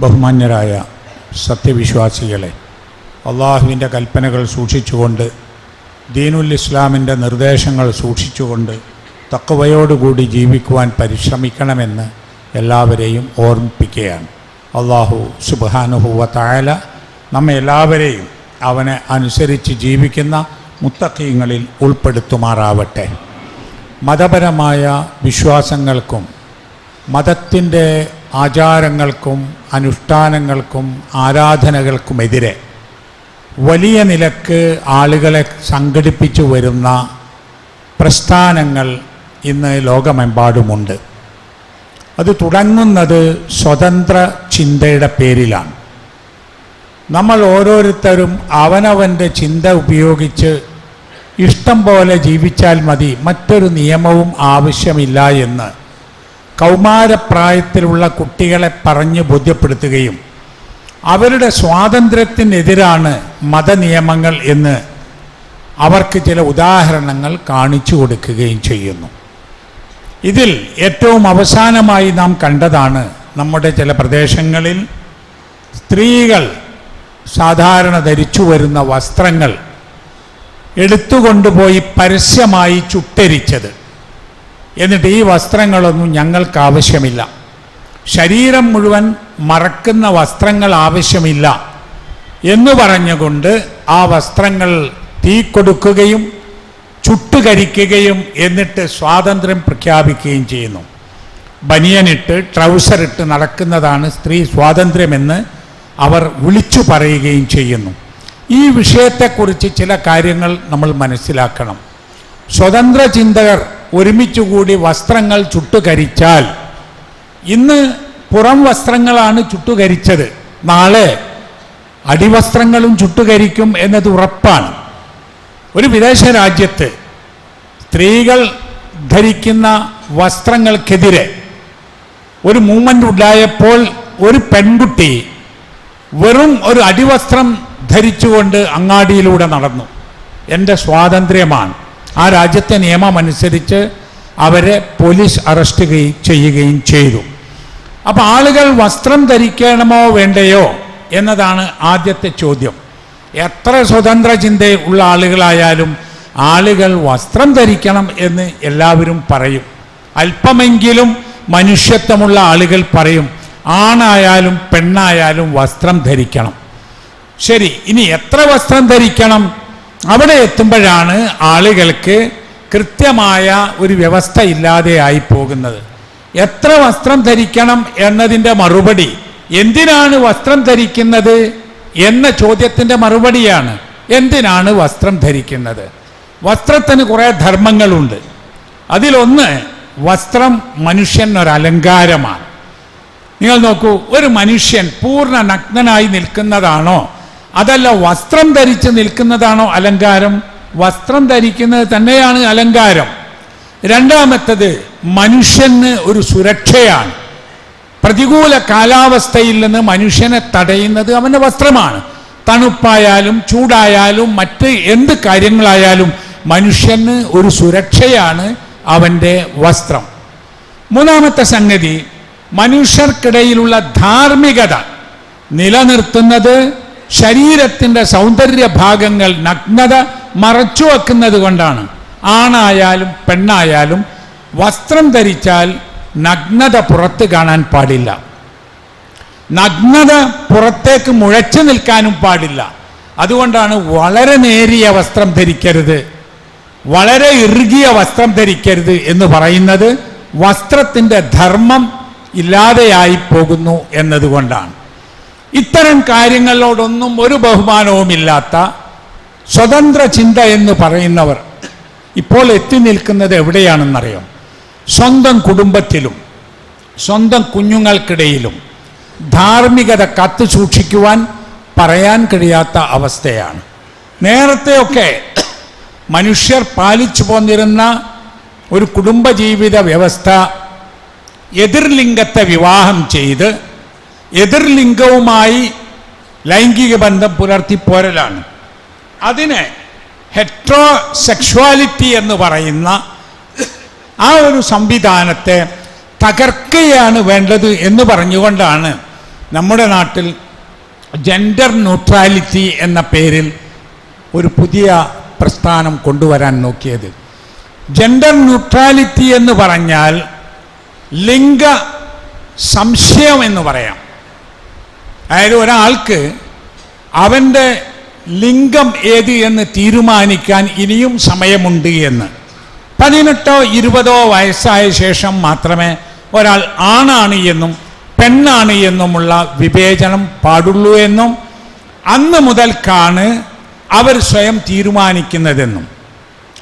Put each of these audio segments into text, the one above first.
ബഹുമാന്യരായ സത്യവിശ്വാസികളെ അള്ളാഹുവിന്റെ കൽപ്പനകൾ സൂക്ഷിച്ചുകൊണ്ട് ദീനുൽ ഇസ്ലാമിന്റെ നിർദ്ദേശങ്ങൾ സൂക്ഷിച്ചുകൊണ്ട് തക്കവയോടുകൂടി ജീവിക്കുവാൻ പരിശ്രമിക്കണമെന്ന് എല്ലാവരെയും ഓർമ്മിപ്പിക്കുകയാണ്. അള്ളാഹു സുബാനുഹുവ തായാല നമ്മെ എല്ലാവരെയും അവനെ അനുസരിച്ച് ജീവിക്കുന്ന മുത്തക്കീങ്ങളിൽ ഉൾപ്പെടുത്തുമാറാവട്ടെ. മതപരമായ വിശ്വാസങ്ങൾക്കും മതത്തിന്റെ ആചാരങ്ങൾക്കും അനുഷ്ഠാനങ്ങൾക്കും ആരാധനകൾക്കുമെതിരെ വലിയ നിലയ്ക്ക് ആളുകളെ സംഘടിപ്പിച്ചു വരുന്ന പ്രസ്ഥാനങ്ങൾ ഇന്ന് ലോകമെമ്പാടുമുണ്ട്. അത് തുടങ്ങുന്നത് സ്വതന്ത്ര ചിന്തയുടെ പേരിലാണ്. നമ്മൾ ഓരോരുത്തരും അവനവന്റെ ചിന്ത ഉപയോഗിച്ച് ഇഷ്ടം പോലെ ജീവിച്ചാൽ മതി മറ്റൊരു നിയമവും ആവശ്യമില്ല എന്ന് കൗമാരപ്രായത്തിലുള്ള കുട്ടികളെ പറഞ്ഞ് ബോധ്യപ്പെടുത്തുകയും അവരുടെ സ്വാതന്ത്ര്യത്തിനെതിരാണ് മതനിയമങ്ങൾ എന്ന് അവർക്ക് ചില ഉദാഹരണങ്ങൾ കാണിച്ചു കൊടുക്കുകയും ചെയ്യുന്നു. ഇതിൽ ഏറ്റവും അവസാനമായി നാം കണ്ടതാണ് നമ്മുടെ ചില പ്രദേശങ്ങളിൽ സ്ത്രീകൾ സാധാരണ ധരിച്ചു വരുന്ന വസ്ത്രങ്ങൾ എടുത്തുകൊണ്ടുപോയി പരസ്യമായി ചുട്ടരിച്ചത്. എന്നിട്ട് ഈ വസ്ത്രങ്ങളൊന്നും ഞങ്ങൾക്ക് ആവശ്യമില്ല ശരീരം മുഴുവൻ മറക്കുന്ന വസ്ത്രങ്ങൾ ആവശ്യമില്ല എന്ന് പറഞ്ഞുകൊണ്ട് ആ വസ്ത്രങ്ങൾ തീ കൊടുക്കുകയും ചുട്ടുകരിക്കുകയും എന്നിട്ട് സ്വാതന്ത്ര്യം പ്രഖ്യാപിക്കുകയും ചെയ്യുന്നു. ബനിയനിട്ട് ട്രൗസറിട്ട് നടക്കുന്നതാണ് സ്ത്രീ സ്വാതന്ത്ര്യമെന്ന് അവർ വിളിച്ചു പറയുകയും ചെയ്യുന്നു. ഈ വിഷയത്തെക്കുറിച്ച് ചില കാര്യങ്ങൾ നമ്മൾ മനസ്സിലാക്കണം. സ്വതന്ത്ര ചിന്തകർ ഒരുമിച്ചുകൂടി വസ്ത്രങ്ങൾ ചുട്ടുകരിച്ചാൽ. ഇന്ന് പുറം വസ്ത്രങ്ങളാണ് ചുട്ടുകരിച്ചത്. നാളെ അടിവസ്ത്രങ്ങളും ചുട്ടുകരിക്കും എന്നത് ഉറപ്പാണ്. ഒരു വിദേശ രാജ്യത്ത് സ്ത്രീകൾ ധരിക്കുന്ന വസ്ത്രങ്ങൾക്കെതിരെ ഒരു മൂവ്മെന്റ് ഉണ്ടായപ്പോൾ ഒരു പെൺകുട്ടി വെറും ഒരു അടിവസ്ത്രം ധരിച്ചുകൊണ്ട് അങ്ങാടിയിലൂടെ നടന്നു. എന്റെ സ്വാതന്ത്ര്യമാണ്. ആ രാജ്യത്തെ നിയമം അനുസരിച്ച് അവരെ പോലീസ് അറസ്റ്റ് ചെയ്യുകയും ചെയ്തു. അപ്പോൾ ആളുകൾ വസ്ത്രം ധരിക്കണമോ വേണ്ടയോ എന്നതാണ് ആദ്യത്തെ ചോദ്യം. എത്ര സ്വതന്ത്ര ചിന്ത ഉള്ള ആളുകളായാലും ആളുകൾ വസ്ത്രം ധരിക്കണം എന്ന് എല്ലാവരും പറയും. അല്പമെങ്കിലും മനുഷ്യത്വമുള്ള ആളുകൾ പറയും ആണായാലും പെണ്ണായാലും വസ്ത്രം ധരിക്കണം. ശരി ഇനി എത്ര വസ്ത്രം ധരിക്കണം? അവിടെ എത്തുമ്പോഴാണ് ആളുകൾക്ക് കൃത്യമായ ഒരു വ്യവസ്ഥ ഇല്ലാതെ ആയി പോകുന്നത് എത്ര വസ്ത്രം ധരിക്കണം എന്നതിന്റെ മറുപടി എന്തിനാണ് വസ്ത്രം ധരിക്കുന്നത് എന്ന ചോദ്യത്തിന്റെ മറുപടിയാണ് എന്തിനാണ് വസ്ത്രം ധരിക്കുന്നത്. വസ്ത്രത്തിന് കുറേ ധർമ്മങ്ങളുണ്ട്. അതിലൊന്ന് വസ്ത്രം അലങ്കാരമാണ് നിങ്ങൾ നോക്കൂ ഒരു മനുഷ്യൻ പൂർണ നഗ്നനായി നിൽക്കുന്നതാണോ അതല്ല വസ്ത്രം ധരിച്ച് നിൽക്കുന്നതാണോ അലങ്കാരം? വസ്ത്രം ധരിക്കുന്നത് തന്നെയാണ് അലങ്കാരം. രണ്ടാമത്തത് മനുഷ്യന് ഒരു സുരക്ഷയാണ്. പ്രതികൂല കാലാവസ്ഥയിൽ നിന്ന് മനുഷ്യനെ തടയുന്നത് അവന്റെ വസ്ത്രമാണ്. തണുപ്പായാലും ചൂടായാലും മറ്റ് എന്ത് കാര്യങ്ങളായാലും മനുഷ്യന് ഒരു സുരക്ഷയാണ് അവന്റെ വസ്ത്രം. മൂന്നാമത്തെ സംഗതി മനുഷ്യർക്കിടയിലുള്ള ധാർമ്മികത. നിലനിർത്തുന്നത് ശരീരത്തിന്റെ സൗന്ദര്യ ഭാഗങ്ങൾ നഗ്നത മറച്ചു വെക്കുന്നത് കൊണ്ടാണ്. ആണായാലും പെണ്ണായാലും വസ്ത്രം ധരിച്ചാൽ നഗ്നത പുറത്ത് കാണാൻ പാടില്ല. നഗ്നത പുറത്തേക്ക് മുഴച്ചു നിൽക്കാനും പാടില്ല. അതുകൊണ്ടാണ് വളരെ നേരിയ വസ്ത്രം ധരിക്കരുത്. വളരെ ഇറുകിയ വസ്ത്രം ധരിക്കരുത് എന്ന് പറയുന്നത് വസ്ത്രത്തിന്റെ ധർമ്മം ഇല്ലാതെയായി പോകുന്നു എന്നതുകൊണ്ടാണ്. ഇത്തരം കാര്യങ്ങളോടൊന്നും ഒരു ബഹുമാനവുമില്ലാത്ത സ്വതന്ത്ര ചിന്ത എന്ന് പറയുന്നവർ ഇപ്പോൾ എത്തി നിൽക്കുന്നത് എവിടെയാണെന്നറിയാം. സ്വന്തം കുടുംബത്തിലും സ്വന്തം കുഞ്ഞുങ്ങൾക്കിടയിലും ധാർമ്മികത കത്ത് സൂക്ഷിക്കുവാൻ പറയാൻ കഴിയാത്ത അവസ്ഥയാണ്. നേരത്തെയൊക്കെ മനുഷ്യർ പാലിച്ചു പോന്നിരുന്ന ഒരു കുടുംബജീവിത വ്യവസ്ഥ എതിർലിംഗത്തെ വിവാഹം ചെയ്ത് എതിർലിംഗവുമായി ലൈംഗിക ബന്ധം പുലർത്തിപ്പോരലാണ് അതിനെ ഹെട്രോ സെക്ഷുവാലിറ്റി എന്ന് പറയുന്ന ആ ഒരു സംവിധാനത്തെ തകർക്കുകയാണ് വേണ്ടത് എന്ന് പറഞ്ഞുകൊണ്ടാണ് നമ്മുടെ നാട്ടിൽ ജെൻഡർ ന്യൂട്രാലിറ്റി എന്ന പേരിൽ ഒരു പുതിയ പ്രസ്ഥാനം കൊണ്ടുവരാൻ നോക്കിയത്. ജെൻഡർ ന്യൂട്രാലിറ്റി എന്ന് പറഞ്ഞാൽ ലിംഗ സംശയം എന്ന് പറയാം. അതായത് ഒരാൾക്ക് അവന്റെ ലിംഗം ഏത് എന്ന് തീരുമാനിക്കാൻ ഇനിയും സമയമുണ്ട് എന്ന്. പതിനെട്ടോ ഇരുപതോ വയസ്സായ ശേഷം മാത്രമേ ഒരാൾ ആണാണ് എന്നും പെണ്ണാണ് എന്നുമുള്ള വിവേചനം പാടുള്ളൂ എന്നും അന്ന് മുതൽക്കാണ് അവർ സ്വയം തീരുമാനിക്കുന്നതെന്നും.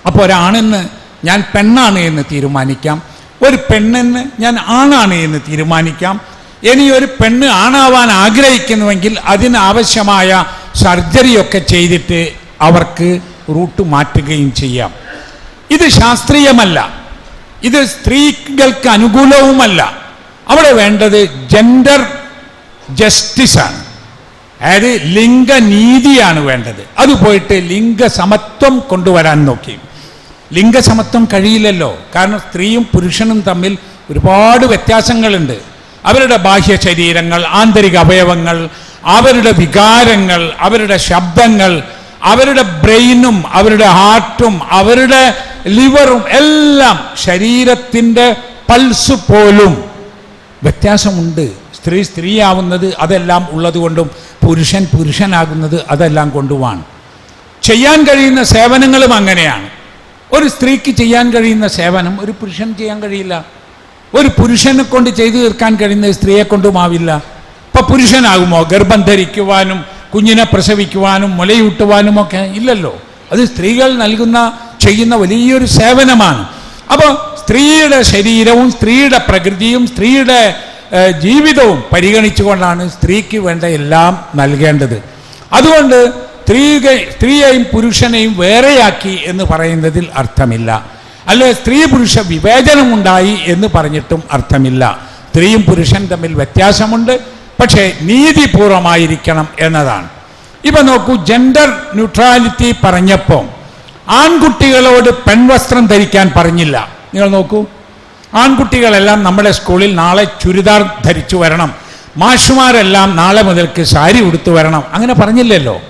അപ്പോൾ ഒരാണെന്ന് ഞാൻ പെണ്ണാണ് എന്ന് തീരുമാനിക്കാം. ഒരു പെണ്ണെന്ന് ഞാൻ ആണാണ് എന്ന് തീരുമാനിക്കാം. ഇനി ഒരു പെണ്ണ് ആണാവാൻ ആഗ്രഹിക്കുന്നുവെങ്കിൽ അതിനാവശ്യമായ സർജറിയൊക്കെ ചെയ്തിട്ട് അവർക്ക് റൂട്ട് മാറ്റുകയും ചെയ്യാം. ഇത് ശാസ്ത്രീയമല്ല. ഇത് സ്ത്രീകൾക്ക് അനുകൂലവുമല്ല. അവിടെ വേണ്ടത് ജെൻഡർ ജസ്റ്റിസാണ് അതായത് ലിംഗനീതിയാണ് വേണ്ടത്. അത് പോയിട്ട് ലിംഗസമത്വം കൊണ്ടുവരാൻ നോക്കി. ലിംഗസമത്വം കഴിയില്ലല്ലോ. കാരണം സ്ത്രീയും പുരുഷനും തമ്മിൽ ഒരുപാട് വ്യത്യാസങ്ങളുണ്ട്. അവരുടെ ബാഹ്യ ശരീരങ്ങൾ ആന്തരിക അവയവങ്ങൾ അവരുടെ വികാരങ്ങൾ അവരുടെ ശബ്ദങ്ങൾ അവരുടെ ബ്രെയിനും അവരുടെ ഹാർട്ടും അവരുടെ ലിവറും എല്ലാം ശരീരത്തിന്റെ പൾസ് പോലും വ്യത്യാസമുണ്ട്. സ്ത്രീ സ്ത്രീയാവുന്നത് അതെല്ലാം ഉള്ളതുകൊണ്ടും പുരുഷൻ പുരുഷനാകുന്നത് അതെല്ലാം കൊണ്ടുമാണ്. ചെയ്യാൻ കഴിയുന്ന സേവനങ്ങളും അങ്ങനെയാണ്. ഒരു സ്ത്രീക്ക് ചെയ്യാൻ കഴിയുന്ന സേവനം ഒരു പുരുഷൻ ചെയ്യാൻ കഴിയില്ല. ഒരു പുരുഷനെ കൊണ്ട് ചെയ്തു തീർക്കാൻ കഴിയുന്ന സ്ത്രീയെ കൊണ്ടുമാവില്ല ഇപ്പൊ പുരുഷനാകുമോ? ഗർഭം ധരിക്കുവാനും കുഞ്ഞിനെ പ്രസവിക്കുവാനും മുലയൂട്ടുവാനും ഒക്കെ ഇല്ലല്ലോ. അത് സ്ത്രീകൾ നൽകുന്ന ചെയ്യുന്ന വലിയൊരു സേവനമാണ്. അപ്പോൾ സ്ത്രീയുടെ ശരീരവും സ്ത്രീയുടെ പ്രകൃതിയും സ്ത്രീയുടെ ജീവിതവും പരിഗണിച്ചുകൊണ്ടാണ് സ്ത്രീക്ക് വേണ്ട എല്ലാം നൽകേണ്ടത്. അതുകൊണ്ട് സ്ത്രീ സ്ത്രീയെയും പുരുഷനെയും വേറെയാക്കി എന്ന് പറയുന്നതിൽ അർത്ഥമില്ല. അല്ലെ? സ്ത്രീ പുരുഷ വിവേചനമുണ്ടായി എന്ന് പറഞ്ഞിട്ടും അർത്ഥമില്ല. സ്ത്രീയും പുരുഷൻ തമ്മിൽ വ്യത്യാസമുണ്ട്. പക്ഷേ നീതിപൂർവമായിരിക്കണം എന്നതാണ്. ഇപ്പൊ നോക്കൂ ജെൻഡർ ന്യൂട്രാലിറ്റി പറഞ്ഞപ്പോൾ ആൺകുട്ടികളോട് പെൺവസ്ത്രം ധരിക്കാൻ പറഞ്ഞില്ല. നിങ്ങൾ നോക്കൂ ആൺകുട്ടികളെല്ലാം നമ്മുടെ സ്കൂളിൽ നാളെ ചുരിദാർ ധരിച്ചു വരണം. മാഷുമാരെല്ലാം നാളെ മുതൽക്ക് സാരി ഉടുത്തു വരണം. അങ്ങനെ പറഞ്ഞില്ലല്ലോ.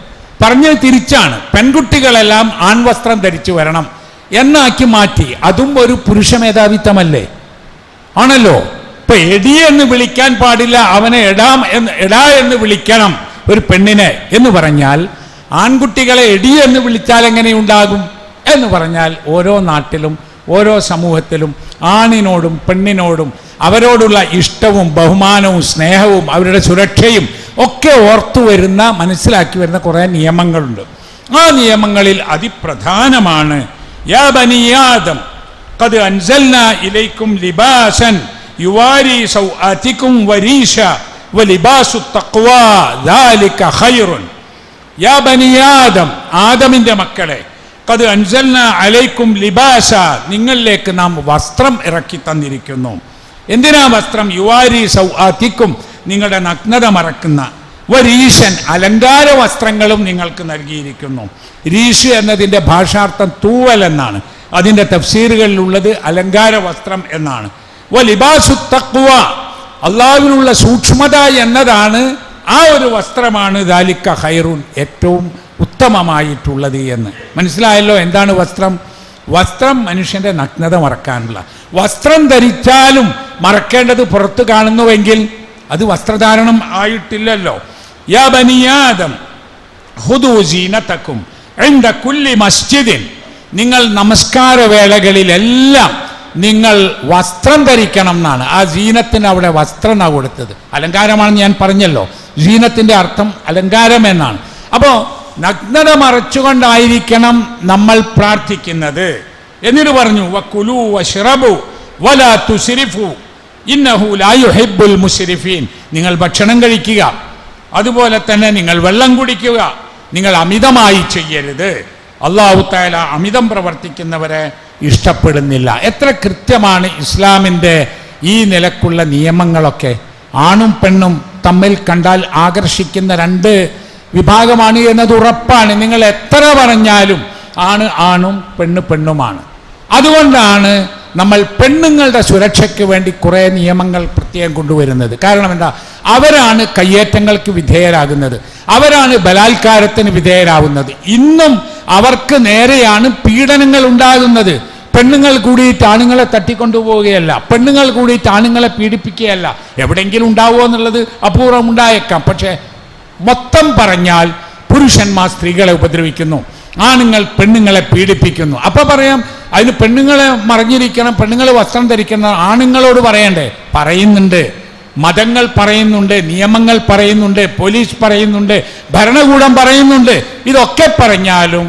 പറഞ്ഞത് തിരിച്ചാണ്. പെൺകുട്ടികളെല്ലാം ആൺവസ്ത്രം ധരിച്ചു വരണം. എന്നാക്കി മാറ്റി. അതും ഒരു പുരുഷ മേധാവിത്വമല്ലേ? ആണല്ലോ. ഇപ്പൊ എടി എന്ന് വിളിക്കാൻ പാടില്ല അവനെ എടാം എന്ന് എടാ എന്ന് വിളിക്കണം ഒരു പെണ്ണിനെ എന്ന് പറഞ്ഞാൽ ആൺകുട്ടികളെ എടി എന്ന് വിളിച്ചാൽ എങ്ങനെയുണ്ടാകും എന്ന് പറഞ്ഞാൽ ഓരോ നാട്ടിലും ഓരോ സമൂഹത്തിലും ആണിനോടും പെണ്ണിനോടും അവരോടുള്ള ഇഷ്ടവും ബഹുമാനവും സ്നേഹവും അവരുടെ സുരക്ഷയും ഒക്കെ ഓർത്തു വരുന്ന മനസ്സിലാക്കി വരുന്ന കുറേ നിയമങ്ങളുണ്ട്. ആ നിയമങ്ങളിൽ അതിപ്രധാനമാണ് യാ ബനിയാദം قد أنزلنا إليكم لباسا يواري سوآتكم وريشا ولباس التقوى ذلك خير യാ ബനി ആദം ആദമിന്റെ മക്കളെ കത് അൻസൽന അലൈക്കും ലിബാസ നിങ്ങളിലേക്ക് നാം വസ്ത്രം ഇറക്കി തന്നിരിക്കുന്നു എന്തിനാ വസ്ത്രം യുവാരി സൗആത്തിക്കും നിങ്ങളുടെ നഗ്നത മറക്കുന്ന വരീശൻ അലങ്കാര വസ്ത്രങ്ങളും നിങ്ങൾക്ക് നൽകിയിരിക്കുന്നു. രീഷ് എന്നതിന്റെ ഭാഷാർത്ഥം തൂവൽ എന്നാണ്. അതിന്റെ തഫ്സീറുകളിലുള്ളത് അലങ്കാര വസ്ത്രം എന്നാണ്. ലിബാസു തഖ്വ അള്ളാഹുവിനുള്ള സൂക്ഷ്മത എന്നതാണ് ആ ഒരു വസ്ത്രമാണ് ദാലിക്ക ഹൈറുൻ ഏറ്റവും ഉത്തമമായിട്ടുള്ളത് എന്ന്. മനസ്സിലായല്ലോ എന്താണ് വസ്ത്രം? വസ്ത്രം മനുഷ്യന്റെ നഗ്നത മറക്കാനുള്ള. വസ്ത്രം ധരിച്ചാലും മറക്കേണ്ടത് പുറത്ത് കാണുന്നുവെങ്കിൽ അത് വസ്ത്രധാരണം ആയിട്ടില്ലല്ലോ. യാ ബനിയാദം ഹുദൂ സീനത്തക്കും എന്ത കുല്ലി മസ്ജിദിൻ. നിങ്ങൾ നമസ്കാര വേളകളിലെല്ലാം നിങ്ങൾ വസ്ത്രം ധരിക്കണം എന്നാണ്. ആ ജീനത്തിന് അവിടെ വസ്ത്രം എന്നാണ് കൊടുത്തത്. അലങ്കാരമാണെന്ന് ഞാൻ പറഞ്ഞല്ലോ. ജീനത്തിന്റെ അർത്ഥം അലങ്കാരം എന്നാണ്. അപ്പോൾ നഗ്നത മറച്ചുകൊണ്ടായിരിക്കണം നമ്മൾ പ്രാർത്ഥിക്കുന്നത്. എന്നിട്ട് പറഞ്ഞു വക്കുലു വഷ്റബു വല തുസിരിഫു ഇന്നഹു ലാ യുഹിബ്ബുൽ മുസ്രിഫീൻ. നിങ്ങൾ ഭക്ഷണം കഴിക്കുക. അതുപോലെ തന്നെ നിങ്ങൾ വെള്ളം കുടിക്കുക. നിങ്ങൾ അമിതമായി ചെയ്യരുത്. അള്ളാഹു താല അമിതം പ്രവർത്തിക്കുന്നവരെ ഇഷ്ടപ്പെടുന്നില്ല. എത്ര കൃത്യമാണ് ഇസ്ലാമിന്റെ ഈ നിലക്കുള്ള നിയമങ്ങളൊക്കെ. ആണും പെണ്ണും തമ്മിൽ കണ്ടാൽ ആകർഷിക്കുന്ന രണ്ട് വിഭാഗമാണ് എന്നത് ഉറപ്പാണ്. നിങ്ങൾ എത്ര പറഞ്ഞാലും ആണ് ആണും പെണ്ണ് പെണ്ണുമാണ്. അതുകൊണ്ടാണ് നമ്മൾ പെണ്ണുങ്ങളുടെ സുരക്ഷയ്ക്ക് വേണ്ടി കുറേ നിയമങ്ങൾ പ്രത്യേകം കൊണ്ടുവരുന്നത്. കാരണം എന്താ? അവരാണ് കയ്യേറ്റങ്ങൾക്ക് വിധേയരാകുന്നത്. അവരാണ് ബലാത്കാരത്തിന് വിധേയരാകുന്നത് ഇന്നും അവർക്ക് നേരെയാണ് പീഡനങ്ങൾ ഉണ്ടാകുന്നത്. പെണ്ണുങ്ങൾ കൂടിയിട്ട് ആണുങ്ങളെ തട്ടിക്കൊണ്ടുപോവുകയല്ല. പെണ്ണുങ്ങൾ കൂടിയിട്ട് ആണുങ്ങളെ പീഡിപ്പിക്കുകയല്ല. എവിടെയെങ്കിലും ഉണ്ടാവുമോ എന്നുള്ളത് അപൂർവം ഉണ്ടായേക്കാം. പക്ഷേ മൊത്തം പറഞ്ഞാൽ പുരുഷന്മാർ സ്ത്രീകളെ ഉപദ്രവിക്കുന്നു. ആണുങ്ങൾ പെണ്ണുങ്ങളെ പീഡിപ്പിക്കുന്നു. അപ്പൊ പറയാം അതിന് പെണ്ണുങ്ങളെ മറിഞ്ഞിരിക്കണം പെണ്ണുങ്ങളെ വസ്ത്രം ധരിക്കണം ആണുങ്ങളോട് പറയണ്ടേ? പറയുന്നുണ്ട്. മതങ്ങൾ പറയുന്നുണ്ട് നിയമങ്ങൾ പറയുന്നുണ്ട് പോലീസ് പറയുന്നുണ്ട് ഭരണകൂടം പറയുന്നുണ്ട്. ഇതൊക്കെ പറഞ്ഞാലും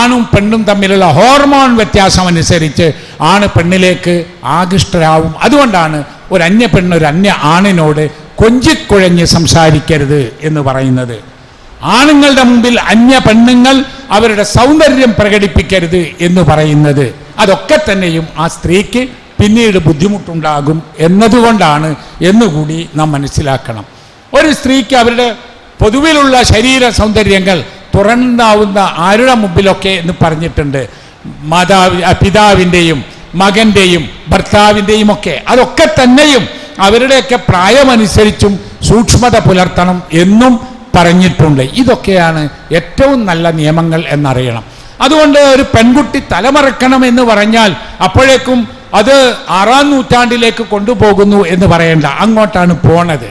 ആണും പെണ്ണും തമ്മിലുള്ള ഹോർമോൺ വ്യത്യാസം അനുസരിച്ച് ആണ് പെണ്ണിലേക്ക് ആകൃഷ്ടരാവും. അതുകൊണ്ടാണ് ഒരു അന്യ പെണ്ണ് ഒരു അന്യ ആണിനോട് കൊഞ്ചിക്കുഴഞ്ഞ് സംസാരിക്കരുത് എന്ന് പറയുന്നത്. ആണുങ്ങളുടെ മുമ്പിൽ അന്യ പെണ്ണുങ്ങൾ അവരുടെ സൗന്ദര്യം പ്രകടിപ്പിക്കരുത് എന്ന് പറയുന്നത്. അതൊക്കെ തന്നെയും ആ സ്ത്രീക്ക് പിന്നീട് ബുദ്ധിമുട്ടുണ്ടാകും എന്നതുകൊണ്ടാണ് എന്നുകൂടി നാം മനസ്സിലാക്കണം. ഒരു സ്ത്രീക്ക് അവരുടെ പൊതുവിലുള്ള ശരീര സൗന്ദര്യങ്ങൾ തുറന്നാവുന്ന ആരുടെ മുമ്പിലൊക്കെ എന്ന് പറഞ്ഞിട്ടുണ്ട്. മാതാവ് പിതാവിന്റെയും മകന്റെയും ഭർത്താവിന്റെയും ഒക്കെ. അതൊക്കെ തന്നെയും അവരുടെയൊക്കെ പ്രായമനുസരിച്ചും സൂക്ഷ്മത പുലർത്തണം എന്നും പറഞ്ഞിട്ടുണ്ട്. ഇതൊക്കെയാണ് ഏറ്റവും നല്ല നിയമങ്ങൾ എന്നറിയണം. അതുകൊണ്ട് ഒരു പെൺകുട്ടി തലമറക്കണം എന്ന് പറഞ്ഞാൽ അപ്പോഴേക്കും അത് ആറാം നൂറ്റാണ്ടിലേക്ക് കൊണ്ടുപോകുന്നു എന്ന് പറയേണ്ട അങ്ങോട്ടാണ് പോണത്.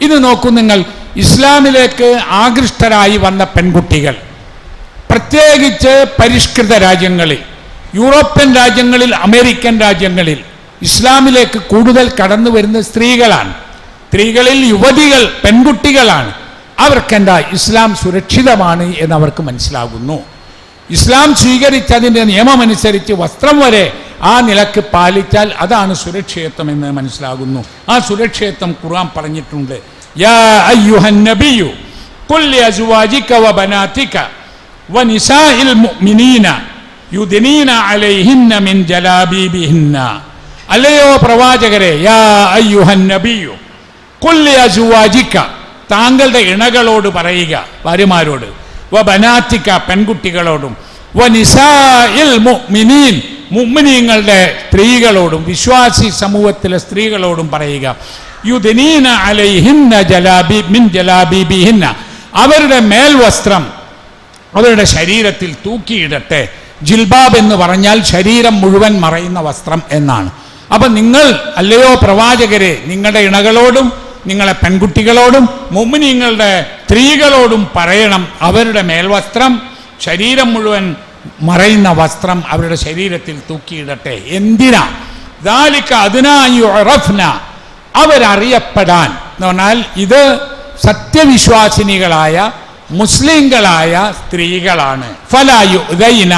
ഇത് നോക്കൂ നിങ്ങൾ ഇസ്ലാമിലേക്ക് ആകൃഷ്ടരായി വന്ന പെൺകുട്ടികൾ പ്രത്യേകിച്ച് പരിഷ്കൃത രാജ്യങ്ങളിൽ യൂറോപ്യൻ രാജ്യങ്ങളിൽ അമേരിക്കൻ രാജ്യങ്ങളിൽ ഇസ്ലാമിലേക്ക് കൂടുതൽ കടന്നു വരുന്ന സ്ത്രീകളാണ്. സ്ത്രീകളിൽ യുവതികൾ പെൺകുട്ടികളാണ്. അവർക്കെന്താ ഇസ്ലാം സുരക്ഷിതമാണ് എന്ന് അവർക്ക് മനസ്സിലാകുന്നു. ഇസ്ലാം സ്വീകരിച്ചതിന്റെ നിയമമനുസരിച്ച് വസ്ത്രം വരെ ആ നിലയ്ക്ക് പാലിച്ചാൽ അതാണ് സുരക്ഷിതത്വം എന്ന് മനസ്സിലാകുന്നു. ആ സുരക്ഷിതത്വം ഖുർആൻ പറഞ്ഞിട്ടുണ്ട്. യാ അല്ലയോ പ്രവാചകരെ യാ താങ്കളുടെ ഇണകളോട് പറയുക ഭാര്യമാരോട്. വ ബനാത്തിക്ക പെൺകുട്ടികളോടും. വ നിസാഇൽ മുഅ്മിനീൻ മുഅ്മിനീങ്ങളുടെ സ്ത്രീകളോടും വിശ്വാസി സമൂഹത്തിലെ സ്ത്രീകളോടും പറയുക യുദിനീന അലൈഹിന്ന ജലാബി മിൻ ജലാബിബിഹിന്ന അവരുടെ മേൽവസ്ത്രം അവരുടെ ശരീരത്തിൽ തൂക്കിയിടട്ടെ. ജിൽബാബ് എന്ന് പറഞ്ഞാൽ ശരീരം മുഴുവൻ മറയുന്ന വസ്ത്രം എന്നാണ്. അപ്പൊ നിങ്ങൾ അല്ലയോ പ്രവാചകരെ നിങ്ങളുടെ ഇണകളോടും നിങ്ങളെ പെൺകുട്ടികളോടും മുമ്മിനിങ്ങളുടെ സ്ത്രീകളോടും പറയണം അവരുടെ മേൽവസ്ത്രം ശരീരം മുഴുവൻ മറയുന്ന വസ്ത്രം അവരുടെ ശരീരത്തിൽ തൂക്കിയിടട്ടെ. എന്തിനാ? ദാലിക്ക അതിനായുറഫ്ന അവരറിയപ്പെടാൻ. എന്ന് പറഞ്ഞാൽ ഇത് സത്യവിശ്വാസിനികളായ മുസ്ലിങ്ങളായ സ്ത്രീകളാണ്. ഫലായു ദൈന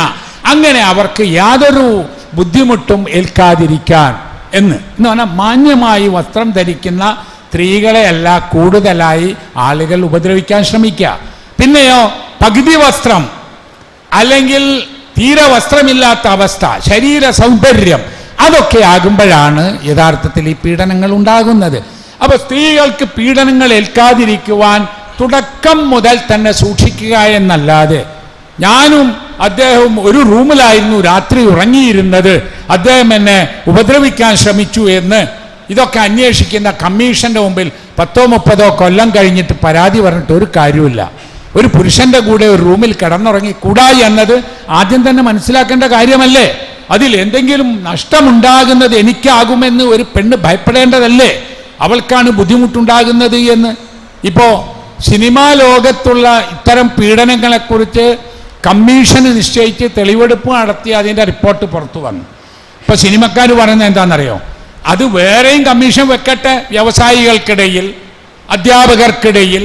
അങ്ങനെ അവർക്ക് യാതൊരു ബുദ്ധിമുട്ടും ഏൽക്കാതിരിക്കാൻ. എന്ന്. എന്ന് പറഞ്ഞാൽ മാന്യമായി വസ്ത്രം ധരിക്കുന്ന സ്ത്രീകളെയല്ല കൂടുതലായി ആളുകൾ ഉപദ്രവിക്കാൻ ശ്രമിക്കുക. പിന്നെയോ പകുതി വസ്ത്രം. അല്ലെങ്കിൽ തീരെ വസ്ത്രമില്ലാത്ത അവസ്ഥ ശരീര സൗന്ദര്യം അതൊക്കെ ആകുമ്പോഴാണ് യഥാർത്ഥത്തിൽ ഈ പീഡനങ്ങൾ ഉണ്ടാകുന്നത്. അപ്പൊ സ്ത്രീകൾക്ക് പീഡനങ്ങൾ ഏൽക്കാതിരിക്കുവാൻ തുടക്കം മുതൽ തന്നെ സൂക്ഷിക്കുക എന്നല്ലാതെ ഞാനും അദ്ദേഹവും ഒരു റൂമിലായിരുന്നു രാത്രി ഉറങ്ങിയിരുന്നത്. അദ്ദേഹം എന്നെ ഉപദ്രവിക്കാൻ ശ്രമിച്ചു എന്ന് ഇതൊക്കെ അന്വേഷിക്കുന്ന കമ്മീഷന്റെ മുമ്പിൽ പത്തോ മുപ്പതോ കൊല്ലം കഴിഞ്ഞിട്ട് പരാതി പറഞ്ഞിട്ട് ഒരു കാര്യമില്ല ഒരു പുരുഷന്റെ കൂടെ ഒരു റൂമിൽ കിടന്നുറങ്ങി കൂടായി എന്നത് ആദ്യം തന്നെ മനസ്സിലാക്കേണ്ട കാര്യമല്ലേ? അതിൽ എന്തെങ്കിലും നഷ്ടമുണ്ടാകുന്നത് എനിക്കാകുമെന്ന് ഒരു പെണ്ണ് ഭയപ്പെടേണ്ടതല്ലേ? അവൾക്കാണ് ബുദ്ധിമുട്ടുണ്ടാകുന്നത് എന്ന്. ഇപ്പോൾ സിനിമാ ലോകത്തുള്ള ഇത്തരം പീഡനങ്ങളെ കുറിച്ച് കമ്മീഷന് നിശ്ചയിച്ച് തെളിവെടുപ്പ് നടത്തി അതിന്റെ റിപ്പോർട്ട് പുറത്തു വന്നു. ഇപ്പൊ സിനിമക്കാർ പറയുന്നത് എന്താണെന്നറിയോ? അത് വേറെയും കമ്മീഷൻ വെക്കട്ടെ വ്യവസായികൾക്കിടയിൽ അധ്യാപകർക്കിടയിൽ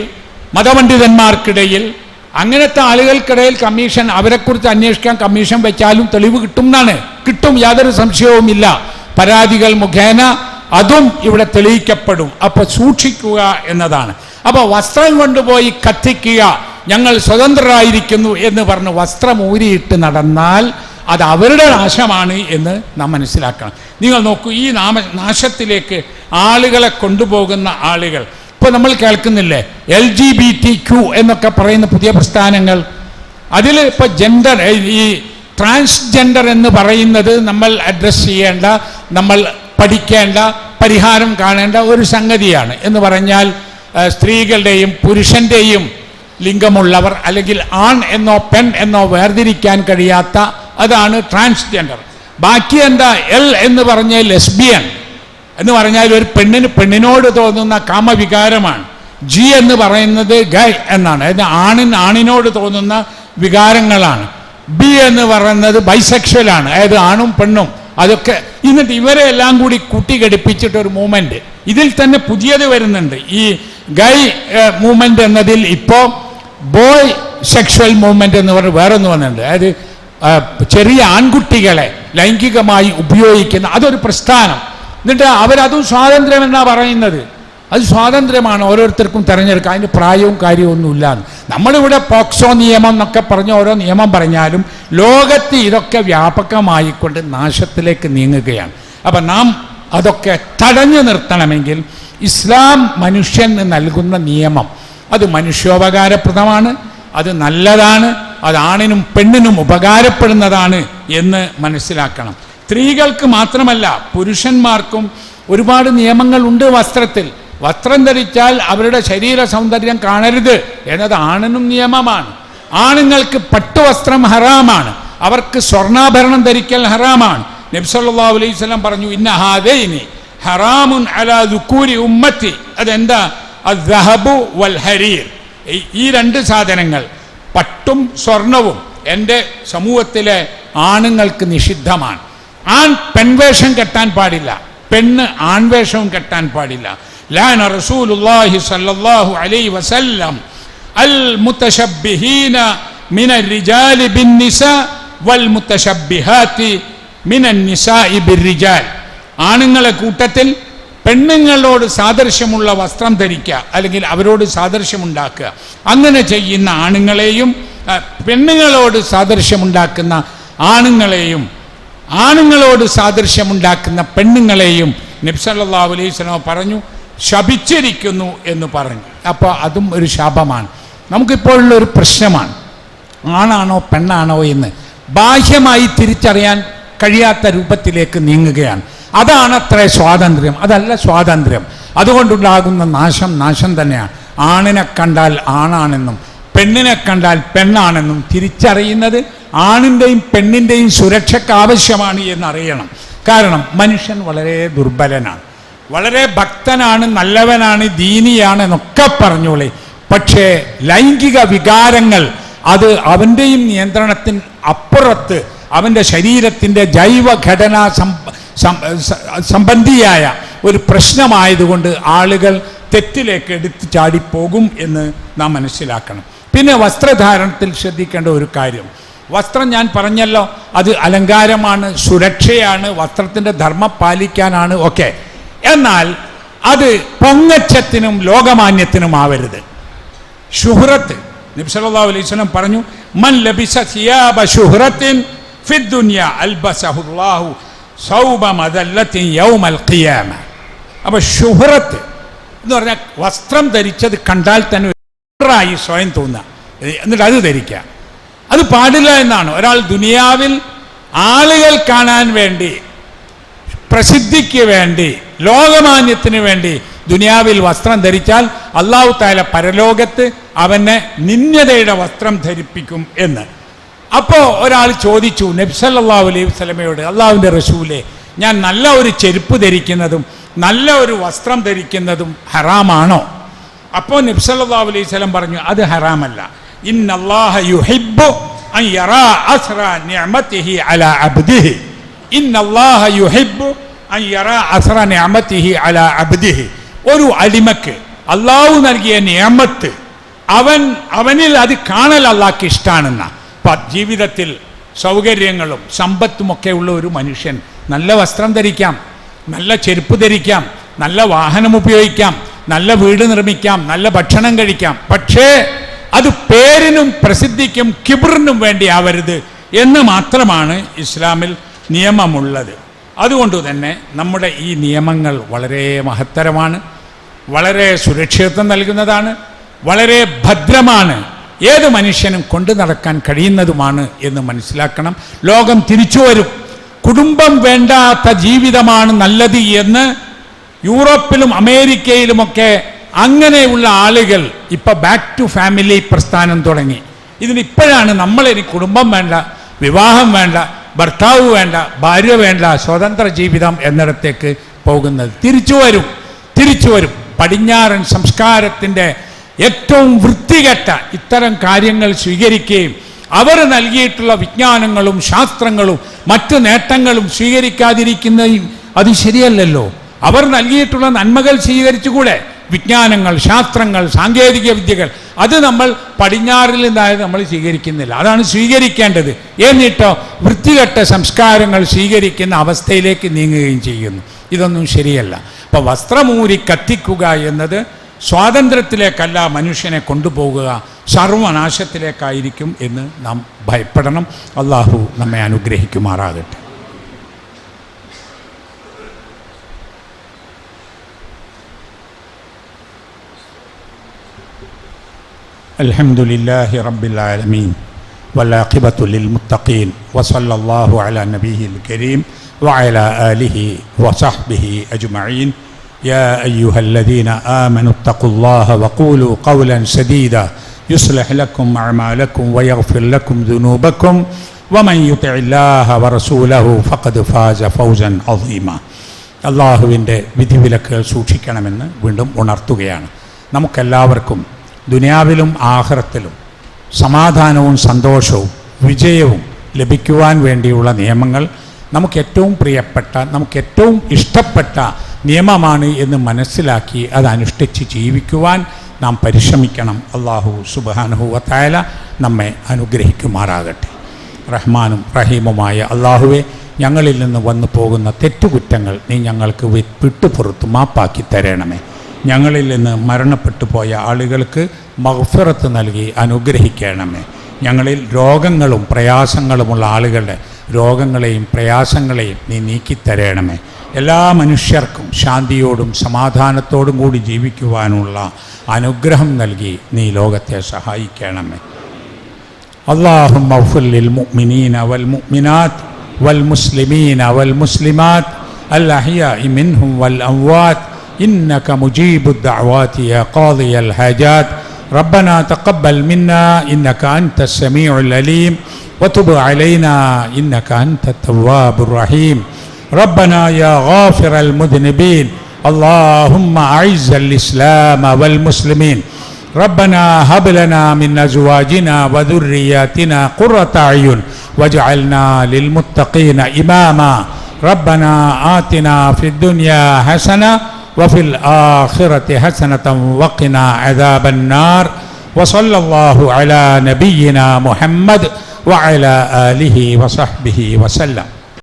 മതപണ്ഡിതന്മാർക്കിടയിൽ അങ്ങനത്തെ ആളുകൾക്കിടയിൽ കമ്മീഷൻ അവരെക്കുറിച്ച് അന്വേഷിക്കാൻ കമ്മീഷൻ വെച്ചാലും തെളിവ് കിട്ടും എന്നാണ് കിട്ടും യാതൊരു സംശയവുമില്ല. പരാതികൾ മുഖേന അതും ഇവിടെ തെളിയിക്കപ്പെടും. അപ്പൊ സൂക്ഷിക്കുക എന്നതാണ്. അപ്പൊ വസ്ത്രം കൊണ്ടുപോയി കത്തിക്കുക ഞങ്ങൾ സ്വതന്ത്രരായിരിക്കുന്നു എന്ന് പറഞ്ഞ് വസ്ത്രം ഊരിയിട്ട് നടന്നാൽ അത് അവരുടെ നാശമാണ് എന്ന് നാം മനസ്സിലാക്കണം. നിങ്ങൾ നോക്കൂ ഈ നാമ നാശത്തിലേക്ക് ആളുകളെ കൊണ്ടുപോകുന്ന ആളുകൾ ഇപ്പോൾ നമ്മൾ കേൾക്കുന്നില്ലേ? L G B T Q എന്നൊക്കെ പറയുന്ന പുതിയ പ്രസ്ഥാനങ്ങൾ. അതിൽ ഇപ്പോൾ ജെൻഡർ ഈ ട്രാൻസ്ജെൻഡർ എന്ന് പറയുന്നത് നമ്മൾ അഡ്രസ്സ് ചെയ്യേണ്ട നമ്മൾ പഠിക്കേണ്ട പരിഹാരം കാണേണ്ട ഒരു സംഗതിയാണ്. എന്ന് പറഞ്ഞാൽ സ്ത്രീകളുടെയും പുരുഷന്റെയും ലിംഗമുള്ളവർ അല്ലെങ്കിൽ ആൺ എന്നോ പെൺ എന്നോ വേർതിരിക്കാൻ കഴിയാത്ത അതാണ് ട്രാൻസ്ജെൻഡർ ബാക്കി എന്താ എൽ എന്ന് പറഞ്ഞ ലെസ്ബിയൻ എന്ന് പറഞ്ഞാൽ ഒരു പെണ്ണിന് പെണ്ണിനോട് തോന്നുന്ന കാമവികാരമാണ്. ജി എന്ന് പറയുന്നത് ഗൈ എന്നാണ്. അതായത് ആണിന് ആണിനോട് തോന്നുന്ന വികാരങ്ങളാണ്. ബി എന്ന് പറയുന്നത് ബൈസെക്ഷലാണ് അതായത് ആണും പെണ്ണും അതൊക്കെ എന്നിട്ട് ഇവരെ എല്ലാം കൂടി കുട്ടി കൂട്ടിഘടിപ്പിച്ചിട്ട് ഒരു മൂവ്മെന്റ് ഇതിൽ തന്നെ പുതിയത് വരുന്നുണ്ട്. ഈ ഗൈ മൂവ്മെന്റ് എന്നതിൽ ഇപ്പോൾ ബോയ് സെക്ഷൽ മൂവ്മെന്റ് എന്ന് പറഞ്ഞ് വേറൊന്ന് വന്നിട്ടുണ്ട്. അതായത് ചെറിയ ആൺകുട്ടികളെ ലൈംഗികമായി ഉപയോഗിക്കുന്ന അതൊരു പ്രസ്ഥാനം. എന്നിട്ട് അവരതും സ്വാതന്ത്ര്യം എന്നാ പറയുന്നത്. അത് സ്വാതന്ത്ര്യമാണ് ഓരോരുത്തർക്കും തിരഞ്ഞെടുക്കാം അതിന് പ്രായവും കാര്യവും ഒന്നുമില്ല നമ്മളിവിടെ പോക്സോ നിയമം എന്നൊക്കെ പറഞ്ഞ് ഓരോ നിയമം പറഞ്ഞാലും ലോകത്ത് ഇതൊക്കെ വ്യാപകമായിക്കൊണ്ട് നാശത്തിലേക്ക് നീങ്ങുകയാണ്. അപ്പം നാം അതൊക്കെ തടഞ്ഞു നിർത്തണമെങ്കിൽ ഇസ്ലാം മനുഷ്യന് നൽകുന്ന നിയമം അത് മനുഷ്യോപകാരപ്രദമാണ് അത് നല്ലതാണ് അത് ആണിനും പെണ്ണിനും ഉപകാരപ്പെടുന്നതാണ് എന്ന് മനസ്സിലാക്കണം. സ്ത്രീകൾക്ക് മാത്രമല്ല പുരുഷന്മാർക്കും ഒരുപാട് നിയമങ്ങളുണ്ട് വസ്ത്രത്തിൽ. വസ്ത്രം ധരിച്ചാൽ അവരുടെ ശരീര സൗന്ദര്യം കാണരുത് എന്നത് ആണിനും നിയമമാണ്. ആണുങ്ങൾക്ക് പട്ടുവസ്ത്രം ഹറാമാണ്. അവർക്ക് സ്വർണാഭരണം ധരിക്കൽ ഹറാമാണ്. നബ്സല്ലാ അലൈഹി പറഞ്ഞു ഇന്ന ഹാദൈനി ഹറാമുൻ അലാ ദുക്കൂരി ഉമ്മത്തി. അതെന്താ? അഹബു വൽ ഹരീർ. ഈ രണ്ട് സാധനങ്ങൾ പട്ടും സ്വർണവും എന്റെ സമൂഹത്തിലെ ആണുങ്ങൾക്ക് നിഷിദ്ധമാണ്. ആൺ പെൺവേഷം കെട്ടാൻ പാടില്ല. പെണ്ണ് ആൺവേഷവും കെട്ടാൻ പാടില്ല. ലാന റസൂലുള്ളാഹി സല്ലല്ലാഹു അലൈഹി വസല്ലം അൽ മുതശബ്ബിഹീന മിന റിജാലി ബിൻ നിസാ വൽ മുത്തശബ്ബിഹാത്തി മിന നിസാഇ ബിൽ റിജാൽ ആണുങ്ങളെ കൂട്ടത്തിൽ പെണ്ണുങ്ങളോട് സാദൃശ്യമുള്ള വസ്ത്രം ധരിക്കുക അല്ലെങ്കിൽ അവരോട് സാദൃശ്യമുണ്ടാക്കുക. അങ്ങനെ ചെയ്യുന്ന ആണുങ്ങളെയും പെണ്ണുങ്ങളോട് സാദൃശ്യമുണ്ടാക്കുന്ന ആണുങ്ങളെയും ആണുങ്ങളോട് സാദൃശ്യമുണ്ടാക്കുന്ന പെണ്ണുങ്ങളെയും നബ്സല്ലാ അലൈഹി സ്വലമ പറഞ്ഞു ശപിച്ചിരിക്കുന്നു എന്ന് പറഞ്ഞു. അപ്പോൾ അതും ഒരു ശാപമാണ്. നമുക്കിപ്പോഴുള്ള ഒരു പ്രശ്നമാണ്. ആണാണോ പെണ്ണാണോ എന്ന് ബാഹ്യമായി തിരിച്ചറിയാൻ കഴിയാത്ത രൂപത്തിലേക്ക് നീങ്ങുകയാണ്. അതാണ് അത്ര സ്വാതന്ത്ര്യം. അതല്ല സ്വാതന്ത്ര്യം. അതുകൊണ്ടുണ്ടാകുന്ന നാശം നാശം തന്നെയാണ്. ആണിനെ കണ്ടാൽ ആണാണെന്നും പെണ്ണിനെ കണ്ടാൽ പെണ്ണാണെന്നും തിരിച്ചറിയുന്നത് ആണിന്റെയും പെണ്ണിന്റെയും സുരക്ഷയ്ക്ക് ആവശ്യമാണ് എന്നറിയണം. കാരണം മനുഷ്യൻ വളരെ ദുർബലനാണ്. വളരെ ഭക്തനാണ് നല്ലവനാണ് ദീനിയാണ് എന്നൊക്കെ പറഞ്ഞോളെ. പക്ഷേ ലൈംഗിക വികാരങ്ങൾ അത് അവന്റെയും നിയന്ത്രണത്തിന് അപ്പുറത്ത് അവന്റെ ശരീരത്തിന്റെ ജൈവഘടന സംബന്ധിയായ ഒരു പ്രശ്നമായതുകൊണ്ട് ആളുകൾ തെറ്റിലേക്ക് എടുത്തു ചാടിപ്പോകും എന്ന് നാം മനസ്സിലാക്കണം. പിന്നെ വസ്ത്രധാരണത്തിൽ ശ്രദ്ധിക്കേണ്ട ഒരു കാര്യം. വസ്ത്രം ഞാൻ പറഞ്ഞല്ലോ അത് അലങ്കാരമാണ് സുരക്ഷയാണ് വസ്ത്രത്തിന്റെ ധർമ്മം പാലിക്കാനാണ് ഒക്കെ. എന്നാൽ അത് പൊങ്ങച്ചത്തിനും ലോകമാന്യത്തിനും ആവരുത്. ഷുഹ്റത്ത് നബി അലൈഹി വസല്ലം പറഞ്ഞു മൻ ലബിസ സിയാബ ഷുഹ്റത്തിൻ ഫിദ്ദുനിയ അൽബസഹുല്ലാഹു സൗബ മദല്ലത്തിൻ യൗമൽ ഖിയാമ. അപ്പോൾ ഷുഹ്റത്ത് എന്ന് പറഞ്ഞാൽ വസ്ത്രം ധരിച്ചത് കണ്ടാൽ തന്നെ സ്വയം തോന്നുക. എന്നിട്ട് അത് ധരിക്കുക. അത് പാടില്ല എന്നാണ്. ഒരാൾ ദുനിയാവിൽ ആളുകൾ കാണാൻ വേണ്ടി പ്രസിദ്ധിക്ക് വേണ്ടി ലോകമാന്യത്തിന് വേണ്ടി ദുനിയാവിൽ വസ്ത്രം ധരിച്ചാൽ അള്ളാഹു താല പരലോകത്ത് അവനെ നിന്യതയുടെ വസ്ത്രം ധരിപ്പിക്കും എന്ന്. അപ്പോ ഒരാൾ ചോദിച്ചു നബ്സല്ലാഹു അലൈഹി വസ്ലമയോട് അള്ളാഹുവിന്റെ റസൂലെ ഞാൻ നല്ല ഒരു ചെരുപ്പ് ധരിക്കുന്നതും നല്ല ഒരു വസ്ത്രം ധരിക്കുന്നതും ഹറാമാണോ? അപ്പോൾ നബ്സല്ലാ അലൈഹി സ്വലം പറഞ്ഞു അത് ഹറാമല്ല. ഒരു അടിമക്ക് അള്ളാഹു നൽകിയ നിയമത്ത് അവൻ അവനിൽ അത് കാണൽ അള്ളാഹ്ക്ക് ഇഷ്ടമാണെന്ന ജീവിതത്തിൽ സൗകര്യങ്ങളും സമ്പത്തും ഒക്കെ ഉള്ള ഒരു മനുഷ്യൻ നല്ല വസ്ത്രം ധരിക്കാം നല്ല ചെരുപ്പ് ധരിക്കാം നല്ല വാഹനം ഉപയോഗിക്കാം നല്ല വീട് നിർമ്മിക്കാം നല്ല ഭക്ഷണം കഴിക്കാം. പക്ഷേ അത് പേരിനും പ്രസിദ്ധിക്കും കിബറിനും വേണ്ടി ആവരുത് എന്ന് മാത്രമാണ് ഇസ്ലാമിൽ നിയമമുള്ളത്. അതുകൊണ്ട് തന്നെ നമ്മുടെ ഈ നിയമങ്ങൾ വളരെ മഹത്തരമാണ് വളരെ സുരക്ഷിതത്വം നൽകുന്നതാണ് വളരെ ഭദ്രമാണ് ഏത് മനുഷ്യനും കൊണ്ടു നടക്കാൻ കഴിയുന്നതുമാണ് എന്ന് മനസ്സിലാക്കണം. ലോകം തിരിച്ചു വരും. കുടുംബം വേണ്ടാത്ത ജീവിതമാണ് നല്ലത് എന്ന് യൂറോപ്പിലും അമേരിക്കയിലുമൊക്കെ അങ്ങനെയുള്ള ആളുകൾ ഇപ്പൊ ബാക്ക് ടു ഫാമിലി പ്രസ്ഥാനം തുടങ്ങി. ഇതിനിപ്പോഴാണ് നമ്മളിനി കുടുംബം വേണ്ട വിവാഹം വേണ്ട ഭർത്താവ് വേണ്ട ഭാര്യ വേണ്ട സ്വതന്ത്ര ജീവിതം എന്നിടത്തേക്ക് പോകുന്നത്. തിരിച്ചു വരും തിരിച്ചു വരും. പടിഞ്ഞാറൻ സംസ്കാരത്തിന്റെ ഏറ്റവും വൃത്തികെട്ട ഇത്തരം കാര്യങ്ങൾ സ്വീകരിക്കുകയും അവർ നൽകിയിട്ടുള്ള വിജ്ഞാനങ്ങളും ശാസ്ത്രങ്ങളും മറ്റ് നേട്ടങ്ങളും സ്വീകരിക്കാതിരിക്കുന്നതും അത് ശരിയല്ലല്ലോ. അവർ നൽകിയിട്ടുള്ള നന്മകൾ സ്വീകരിച്ചുകൂടെ? വിജ്ഞാനങ്ങൾ ശാസ്ത്രങ്ങൾ സാങ്കേതിക വിദ്യകൾ അത് നമ്മൾ പടിഞ്ഞാറിൽ നിന്നായത് നമ്മൾ സ്വീകരിക്കുന്നില്ല. അതാണ് സ്വീകരിക്കേണ്ടത്. എന്നിട്ടോ വൃത്തികെട്ട സംസ്കാരങ്ങൾ സ്വീകരിക്കുന്ന അവസ്ഥയിലേക്ക് നീങ്ങുകയും ചെയ്യുന്നു. ഇതൊന്നും ശരിയല്ല. അപ്പോൾ വസ്ത്രമൂരി കത്തിക്കുക എന്നത് സ്വാതന്ത്ര്യത്തിലേക്കല്ല മനുഷ്യനെ കൊണ്ടുപോകുക സർവനാശത്തിലേക്കായിരിക്കും എന്ന് നാം ഭയപ്പെടണം. അള്ളാഹു നമ്മെ അനുഗ്രഹിക്കുമാറാകട്ടെ. الحمد لله رب العالمين والعاقبة للمتقين وصلى الله على نبيه الكريم وعلى آله وصحبه أجمعين يا أيها الذين آمنوا اتقوا الله وقولوا قولا سديدا يصلح لكم أعمالكم ويغفر لكم ذنوبكم ومن يطع الله ورسوله فقد فاز فوزا عظيما അള്ളാഹുവിൻ്റെ വിധിവിലക്കുകൾ സൂക്ഷിക്കണമെന്ന് വീണ്ടും ഉണർത്തുകയാണ് നമുക്കെല്ലാവർക്കും ദുനിയാവിലും ആഹ്റത്തിലും സമാധാനവും സന്തോഷവും വിജയവും ലഭിക്കുവാൻ വേണ്ടിയുള്ള നിയമങ്ങൾ നമുക്ക് ഏറ്റവും പ്രിയപ്പെട്ട നമുക്ക് ഏറ്റവും ഇഷ്ടപ്പെട്ട നിയമമാണ് എന്ന് മനസ്സിലാക്കി അത് അനുഷ്ഠിച്ച് ജീവിക്കുവാൻ നാം പരിശ്രമിക്കണം. അള്ളാഹു സുബാനുഹുവത്തായ നമ്മെ അനുഗ്രഹിക്കുമാറാകട്ടെ. റഹ്മാനും റഹീമുമായ അള്ളാഹുവെ ഞങ്ങളിൽ നിന്ന് വന്നു പോകുന്ന തെറ്റുകുറ്റങ്ങൾ നീ ഞങ്ങൾക്ക് വിട്ടുപുറത്ത് മാപ്പാക്കി തരണമേ. ഞങ്ങളിൽ നിന്ന് മരണപ്പെട്ടു പോയ ആളുകൾക്ക് മഹ്ഫിറത്ത് നൽകി അനുഗ്രഹിക്കണമേ. ഞങ്ങളിൽ രോഗങ്ങളും പ്രയാസങ്ങളുമുള്ള ആളുകളുടെ രോഗങ്ങളെയും പ്രയാസങ്ങളെയും നീ നീക്കിത്തരണമേ. എല്ലാ മനുഷ്യർക്കും ശാന്തിയോടും സമാധാനത്തോടും കൂടി ജീവിക്കുവാനുള്ള അനുഗ്രഹം നൽകി നീ ലോകത്തെ സഹായിക്കണമേ. അള്ളാഹു മൗഫുല്ലിൽ മുഅ്മിനീന അവൽ മുഅ്മിനാത്ത് വൽ മുസ്ലിമീൻ അവൽ മുസ്ലിമാത് അൽ അഹിയ മിൻഹും വൽ അംവാത്ത് إنك مجيب الدعوات يا قاضي الحاجات. ربنا تقبل منا إنك أنت السميع العليم. وتب علينا إنك أنت التواب الرحيم. ربنا يا غافر المذنبين اللهم أعز الإسلام والمسلمين. ربنا هب لنا من أزواجنا وذرياتنا قرة أعين واجعلنا للمتقين إماما. ربنا آتنا في الدنيا حسنة وفي الآخرة حسنة وقنا عذاب النار. وصلى الله على نبينا محمد وعلى آله وصحبه وسلم.